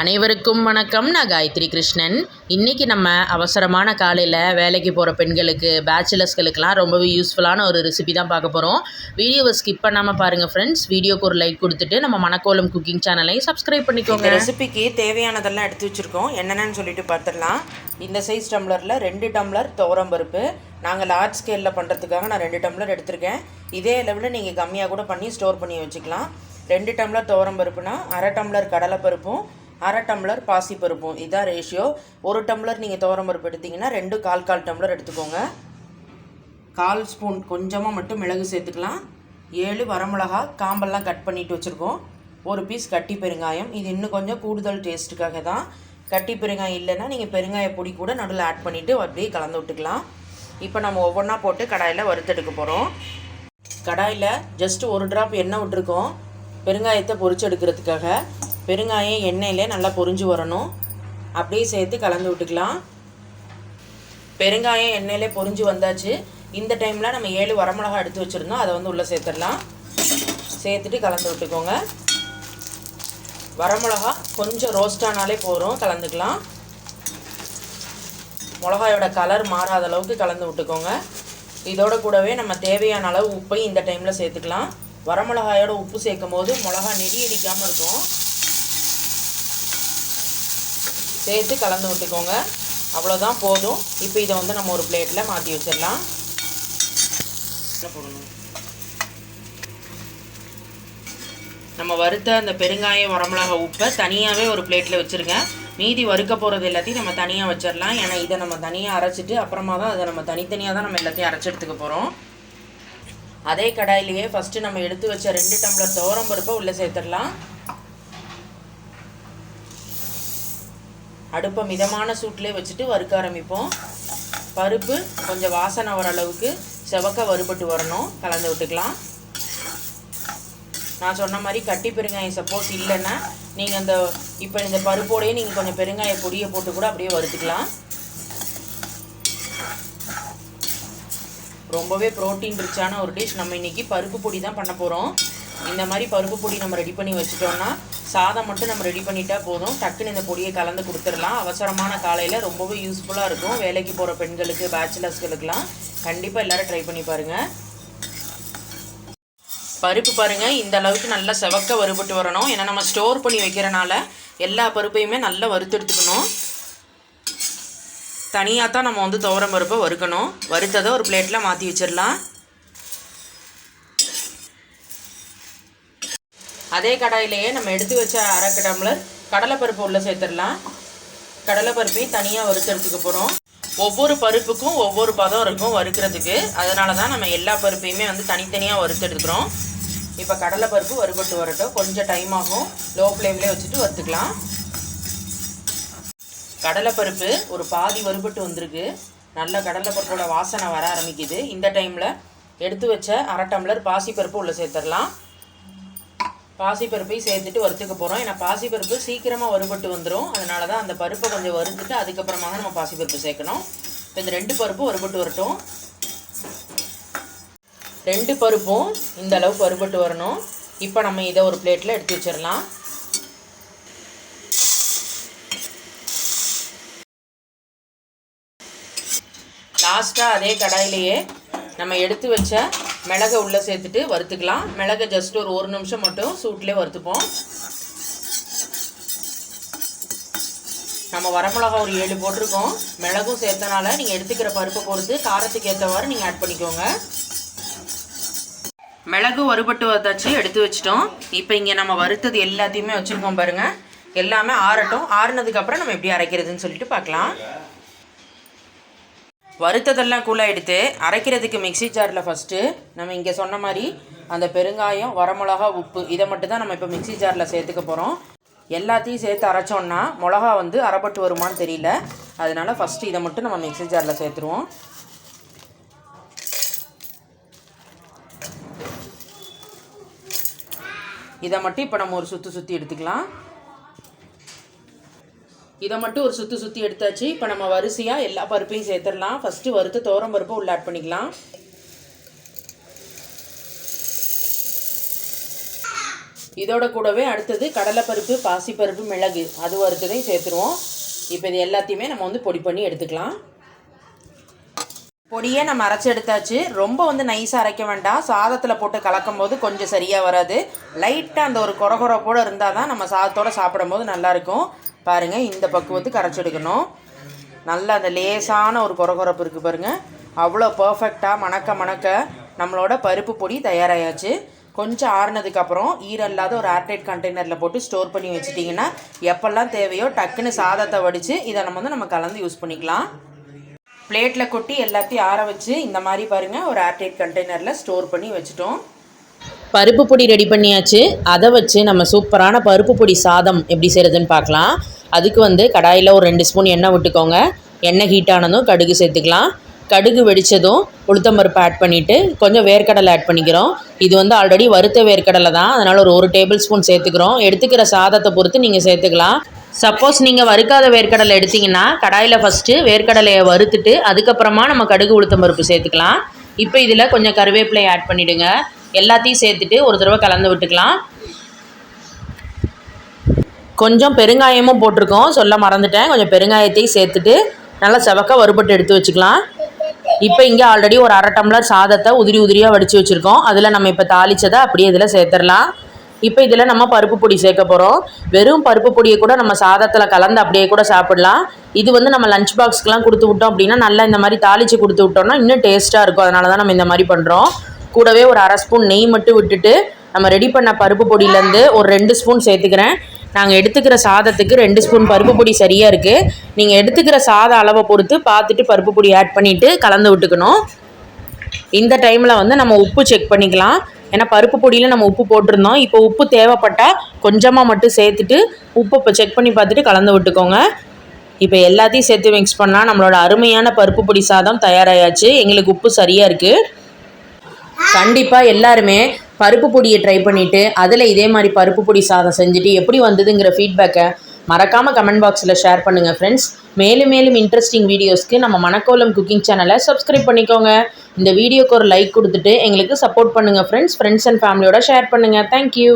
அனைவருக்கும் வணக்கம். நான் காயத்ரி கிருஷ்ணன். இன்றைக்கி நம்ம அவசரமான காலையில் வேலைக்கு போகிற பெண்களுக்கு பேச்சுலர்ஸ்களுக்கெல்லாம் ரொம்பவே யூஸ்ஃபுல்லான ஒரு ரெசிபி தான் பார்க்க போகிறோம் வீடியோவை ஸ்கிப் பண்ணாமல் பாருங்கள் ஃப்ரெண்ட்ஸ் வீடியோக்கு ஒரு லைக் கொடுத்துட்டு நம்ம மணக்கோலம் குக்கிங் சேனலையும் சப்ஸ்கிரைப் பண்ணிக்கோங்க. ரெசிபிக்கு தேவையானதெல்லாம் எடுத்து வச்சுருக்கோம். என்னென்னு சொல்லிட்டு பார்த்துடலாம். இந்த சைஸ் டம்ளரில் ரெண்டு டம்ளர் துவரம் பருப்பு. நாங்கள் லார்ஜ் ஸ்கேலில் பண்ணுறதுக்காக நான் ரெண்டு டம்ளர் எடுத்திருக்கேன். இதே அளவில் நீங்கள் கம்மியாக கூட பண்ணி ஸ்டோர் பண்ணி வச்சுக்கலாம். ரெண்டு டம்ளர் துவரம் பருப்புனா அரை டம்ளர் கடலைப்பருப்பும் அரை டம்ளர் பாசிப்பருப்பும் இதான் ரேஷியோ ஒரு டம்ளர் நீங்கள் துவரம் பருப்பு எடுத்தீங்கன்னா ரெண்டு கால் கால் டம்ளர் எடுத்துக்கோங்க. கால் ஸ்பூன் கொஞ்சமாக மட்டும் மிளகு சேர்த்துக்கலாம். ஏழு வரமிளகா காம்பெல்லாம் கட் பண்ணிட்டு வச்சுருக்கோம். ஒரு பீஸ் கட்டி பெருங்காயம். இது இன்னும் கொஞ்சம் கூடுதல் டேஸ்ட்டுக்காக தான். கட்டி பெருங்காயம் இல்லைன்னா நீங்கள் பெருங்காய பொடி கூட நடுவில் ஆட் பண்ணிவிட்டு அப்படியே கலந்து விட்டுக்கலாம். இப்போ நம்ம ஒவ்வொன்றா போட்டு கடாயில் வறுத்தெடுக்க போகிறோம் கடாயில் ஜஸ்ட் ஒரு ட்ராப் எண்ணெய் விட்டுருக்கோம். பெருங்காயத்தை பொரிச்சு எடுக்கிறதுக்காக. பெருங்காயம் எண்ணெயிலே நல்லா பொரிஞ்சு வரணும். அப்படியே சேர்த்து கலந்து விட்டுக்கலாம். பெருங்காயம் எண்ணெயிலே பொரிஞ்சு வந்தாச்சு. இந்த டைமில் நம்ம ஏழு வரமிளகா எடுத்து வச்சுருந்தோம். அதை வந்து உள்ளே சேர்த்துடலாம். சேர்த்துட்டு கலந்து விட்டுக்கோங்க. வரமிளகா கொஞ்சம் ரோஸ்ட் ஆனாலே போதும். கலந்துக்கலாம். மிளகாயோட கலர் மாறாத அளவுக்கு கலந்து விட்டுக்கோங்க. இதோட கூடவே நம்ம தேவையான அளவு உப்பையும் இந்த டைமில் சேர்த்துக்கலாம். வரமிளகாயோட உப்பு சேர்க்கும் போது மிளகா நெடி அடிக்காமல் இருக்கும். சேர்த்து கலந்து விட்டுக்கோங்க அவ்வளோதான் போதும். இப்போ இதை வந்து நம்ம ஒரு பிளேட்டில் மாற்றி வச்சிடலாம். போடணும் நம்ம வறுத்த அந்த பெருங்காயம் வரமிளகா உப்பை தனியாகவே ஒரு பிளேட்டில் வச்சுருக்கேன் மீதி வறுக்க போகிறது எல்லாத்தையும் நம்ம தனியாக வச்சிடலாம். ஏன்னா இதை நம்ம தனியாக அரைச்சிட்டு அப்புறமா தான் அதை நம்ம தனித்தனியாக தான் நம்ம எல்லாத்தையும் அரைச்சி எடுத்துக்க போகிறோம் அதே கடாயிலேயே ஃபஸ்ட்டு நம்ம எடுத்து வச்ச ரெண்டு டம்ளர் துவரம் பருப்பை உள்ளே சேர்த்துடலாம். அடுப்பை மிதமான சூட்டிலே வச்சுட்டு வறுக்க ஆரம்பிப்போம். பருப்பு கொஞ்சம் வாசனை வர அளவுக்கு செவக்க வறுபட்டு வரணும். கலந்து விட்டுக்கலாம். நான் சொன்ன மாதிரி கட்டி பெருங்காயம் சப்போஸ் இல்லைன்னா நீங்கள் அந்த இப்போ இந்த பருப்போடையே நீங்கள் கொஞ்சம் பெருங்காய பொடியை போட்டு கூட அப்படியே வறுத்துக்கலாம். ரொம்பவே ப்ரோட்டீன் ரிச்சான ஒரு டிஷ் நம்ம இன்றைக்கி பருப்பு பொடி தான் பண்ண போகிறோம் இந்த மாதிரி பருப்பு பொடி நம்ம ரெடி பண்ணி வச்சுட்டோம்னா சாதம் மட்டும் நம்ம ரெடி பண்ணிட்டா போதும். டக்குன்னு இந்த பொடியை கலந்து கொடுத்துடலாம். அவசரமான காலையில் ரொம்பவே யூஸ்ஃபுல்லாக இருக்கும். வேலைக்கு போகிற பெண்களுக்கு பேச்சுலர்ஸ்களுக்கெல்லாம் கண்டிப்பாக எல்லோரும் ட்ரை பண்ணி பாருங்கள் பருப்பு பாருங்கள் இந்த அளவுக்கு நல்லா செவக்க வறுபட்டு வரணும். ஏன்னா நம்ம ஸ்டோர் பண்ணி வைக்கிறனால எல்லா பருப்பையுமே நல்லா வறுத்தெடுத்துக்கணும் தனியாக தான் நம்ம வந்து துவரம் பருப்பை வறுக்கணும். வறுத்ததை ஒரு பிளேட்டில் மாற்றி வச்சிடலாம். அதே கடாயிலேயே நம்ம எடுத்து வச்ச அரை டம்ளர் கடலைப்பருப்பு உள்ளே சேர்த்துடலாம். கடலைப்பருப்பையும் தனியாக வறுத்தெடுத்துக்க போகிறோம் ஒவ்வொரு பருப்புக்கும் ஒவ்வொரு பதம் இருக்கும் வறுக்கிறதுக்கு. அதனால தான் நம்ம எல்லா பருப்பையுமே வந்து தனித்தனியாக வறுத்தெடுக்கிறோம். இப்போ கடலைப்பருப்பு வறுபட்டு வரட்டும். கொஞ்சம் டைம் ஆகும். லோ ஃப்ளேம்லேயே வச்சுட்டு வறுத்துக்கலாம். கடலைப்பருப்பு ஒரு பாதி வறுபட்டு வந்திருக்கு. நல்ல கடலைப்பருப்போட வாசனை வர ஆரம்பிக்குது. இந்த டைமில் எடுத்து வச்ச அரை டம்ளர் பாசிப்பருப்பு உள்ளே சேர்த்துடலாம். பாசிப்பருப்பையும் சேர்த்துட்டு வறுத்துக்க போகிறோம் ஏன்னா பாசிப்பருப்பு சீக்கிரமாக வறுபட்டு வந்துடும் அதனால தான் அந்த பருப்பை கொஞ்சம் வறுத்துட்டு அதுக்கப்புறமா தான் நம்ம பாசிப்பருப்பு சேர்க்கணும். இப்போ இந்த ரெண்டு பருப்பும் வறுபட்டு வரட்டும். ரெண்டு பருப்பும் இந்த அளவுக்கு வறுபட்டு வரணும். இப்போ நம்ம இதை ஒரு பிளேட்டில் எடுத்து வச்சிடலாம். லாஸ்ட்டாக அதே கடாயிலேயே நம்ம எடுத்து வச்ச மிளகை உள்ளே சேர்த்துட்டு வறுத்துக்கலாம். மிளகை ஜஸ்ட் ஒரு ஒரு நிமிஷம் மட்டும் சூட்லேயே வறுத்துப்போம். நம்ம வரமிளகா ஒரு ஏழு போட்டிருக்கோம். மிளகும் சேர்த்தனால நீங்கள் எடுத்துக்கிற பருப்பை பொறுத்து காரத்துக்கு ஏற்றவாறு நீங்கள் ஆட் பண்ணிக்கோங்க. மிளகு வறுபட்டு வந்தாச்சு எடுத்து வச்சிட்டோம். இப்போ இங்கே நம்ம வறுத்தது எல்லாத்தையுமே வச்சுருக்கோம் பாருங்கள் எல்லாமே ஆறட்டும். ஆறுனதுக்கப்புறம் நம்ம எப்படி அரைக்கிறதுன்னு சொல்லிட்டு பார்க்கலாம். வறுத்ததெல்லாம் கூலாக எடுத்து அரைக்கிறதுக்கு மிக்ஸி ஜாரில் ஃபஸ்ட்டு நம்ம இங்கே சொன்ன மாதிரி அந்த பெருங்காயம் வரமிளகா உப்பு இதை மட்டும் தான் நம்ம இப்போ மிக்ஸி ஜாரில் சேர்த்துக்க போகிறோம் எல்லாத்தையும் சேர்த்து அரைச்சோன்னா மிளகா வந்து அரைப்பட்டு வருமான்னு தெரியல. அதனால் ஃபஸ்ட்டு இதை மட்டும் நம்ம மிக்ஸி ஜாரில் சேர்த்துருவோம். இதை மட்டும் இப்போ நம்ம ஒரு சுற்றி சுற்றி எடுத்துக்கலாம். இதை மட்டும் ஒரு சுற்றி சுற்றி எடுத்தாச்சு. இப்போ நம்ம வரிசையாக எல்லா பருப்பையும் சேர்த்துடலாம். ஃபஸ்ட்டு வறுத்து தோரம் பருப்பை உள்ள ஆட் பண்ணிக்கலாம். இதோட கூடவே அடுத்தது கடலைப்பருப்பு பாசிப்பருப்பு மிளகு. அது வறுத்ததையும் சேர்த்துருவோம். இப்போ இது எல்லாத்தையுமே நம்ம வந்து பொடி பண்ணி எடுத்துக்கலாம். பொடியை நம்ம அரைச்சி எடுத்தாச்சு. ரொம்ப வந்து நைஸாக அரைக்க வேண்டாம். சாதத்தில் போட்டு கலக்கும் போது கொஞ்சம் சரியாக வராது. லைட்டாக அந்த ஒரு கொரகொரப்போடு இருந்தால் தான் நம்ம சாதத்தோடு சாப்பிடும்போது நல்லாயிருக்கும் பாருங்கள் இந்த பக்குவத்துக்கு அரைச்சி எடுக்கணும். நல்லா அந்த லேசான ஒரு குறகுறப்பு இருக்குது பாருங்கள் அவ்வளோ பர்ஃபெக்டாக மணக்க மணக்க நம்மளோட பருப்பு பொடி தயாராகியாச்சு கொஞ்சம் ஆறுனதுக்கப்புறம் ஈரல்லாத இல்லாத ஒரு ஏர்டைட் கண்டெய்னரில் போட்டு ஸ்டோர் பண்ணி வச்சிட்டிங்கன்னா எப்போல்லாம் தேவையோ டக்குன்னு சாதத்தை வடித்து இதை நம்ம வந்து நம்ம கலந்து யூஸ் பண்ணிக்கலாம். பிளேட்டில் கொட்டி எல்லாத்தையும் ஆற வச்சு இந்த மாதிரி பாருங்கள் ஒரு ஏர்டைட் கண்டெய்னரில் ஸ்டோர் பண்ணி வச்சுட்டோம். பருப்பு பொடி ரெடி பண்ணியாச்சு. அதை வச்சு நம்ம சூப்பரான பருப்பு பொடி சாதம் எப்படி செய்கிறதுன்னு பார்க்கலாம். அதுக்கு வந்து கடாயில் ஒரு ரெண்டு ஸ்பூன் எண்ணெய் விட்டுக்கோங்க. எண்ணெய் ஹீட் ஆனதும் கடுகு சேர்த்துக்கலாம். கடுகு வெடித்ததும் உளுத்தம்பருப்பு ஆட் பண்ணிவிட்டு கொஞ்சம் வேர்க்கடலை ஆட் பண்ணிக்கிறோம். இது வந்து ஆல்ரெடி வறுத்த வேர்க்கடலை தான். அதனால் ஒரு ஒரு டேபிள் ஸ்பூன் சேர்த்துக்கிறோம். எடுத்துக்கிற சாதத்தை பொறுத்து நீங்கள் சேர்த்துக்கலாம். சப்போஸ் நீங்கள் வறுக்காத வேர்க்கடலை எடுத்தீங்கன்னா கடாயில் ஃபஸ்ட்டு வேர்க்கடலையை வறுத்துட்டு அதுக்கப்புறமா நம்ம கடுகு உளுத்தம்பருப்பு சேர்த்துக்கலாம். இப்போ இதில் கொஞ்சம் கருவேப்பிலை ஆட் பண்ணிவிடுங்க எல்லாத்தையும் சேர்த்துட்டு ஒரு தடவை கலந்து விட்டுக்கலாம். கொஞ்சம் பெருங்காயமும் போட்டிருக்கோம். சொல்ல மறந்துட்டேன். கொஞ்சம் பெருங்காயத்தையும் சேர்த்துட்டு நல்லா செவக்க வறுபட்டு எடுத்து வச்சுக்கலாம். இப்போ இங்கே ஆல்ரெடி ஒரு அரை டம்ளர் சாதத்தை உதிரி உதிரியாக வடித்து வச்சுருக்கோம். அதில் நம்ம இப்போ தாளித்ததை அப்படியே இதில் சேர்த்துடலாம். இப்போ இதில் நம்ம பருப்பு பொடி சேர்க்க போகிறோம் வெறும் பருப்பு பொடியை கூட நம்ம சாதத்தில் கலந்து அப்படியே கூட சாப்பிடலாம். இது வந்து நம்ம லஞ்ச் பாக்ஸ்க்கெலாம் கொடுத்து விட்டோம் அப்படின்னா நல்லா இந்த மாதிரி தாளித்து கொடுத்து விட்டோம்னா இன்னும் டேஸ்ட்டாக இருக்கும். அதனால தான் நம்ம இந்த மாதிரி பண்ணுறோம் கூடவே ஒரு அரை ஸ்பூன் நெய் மட்டும் விட்டுட்டு நம்ம ரெடி பண்ண பருப்பு பொடியிலேருந்து ஒரு ரெண்டு ஸ்பூன் சேர்த்துக்கிறேன். நாங்கள் எடுத்துக்கிற சாதத்துக்கு ரெண்டு ஸ்பூன் பருப்பு பொடி சரியாக இருக்குது நீங்கள் எடுத்துக்கிற சாத அளவை பொறுத்து பார்த்துட்டு பருப்பு பொடி ஆட் பண்ணிவிட்டு கலந்து விட்டுக்கணும். இந்த டைமில் வந்து நம்ம உப்பு செக் பண்ணிக்கலாம். ஏன்னா பருப்பு பொடியில் நம்ம உப்பு போட்டிருந்தோம். இப்போ உப்பு தேவைப்பட்டால் கொஞ்சமாக மட்டும் சேர்த்துட்டு உப்பு இப்போ செக் பண்ணி பார்த்துட்டு கலந்து விட்டுக்கோங்க. இப்போ எல்லாத்தையும் சேர்த்து மிக்ஸ் பண்ணால் நம்மளோட அருமையான பருப்பு பொடி சாதம் தயாராகியாச்சு எங்களுக்கு உப்பு சரியாக இருக்குது கண்டிப்பாக எல்லாருமே பருப்பு பொடியை ட்ரை பண்ணிவிட்டு அதில் இதே மாதிரி பருப்பு பொடி சாதம் செஞ்சுட்டு எப்படி வந்ததுங்கிற ஃபீட்பேக்கை மறக்காமல் கமெண்ட் பாக்ஸில் ஷேர் பண்ணுங்கள் ஃப்ரெண்ட்ஸ் மேலும் மேலும் இன்ட்ரெஸ்டிங் வீடியோஸ்க்கு நம்ம மணக்கோலம் குக்கிங் சேனலை சப்ஸ்கிரைப் பண்ணிக்கோங்க. இந்த வீடியோக்கு ஒரு லைக் கொடுத்துட்டு எங்களுக்கு சப்போர்ட் பண்ணுங்கள் ஃப்ரெண்ட்ஸ் ஃப்ரெண்ட்ஸ் அண்ட் ஃபேமிலியோட ஷேர் பண்ணுங்கள் தேங்க்யூ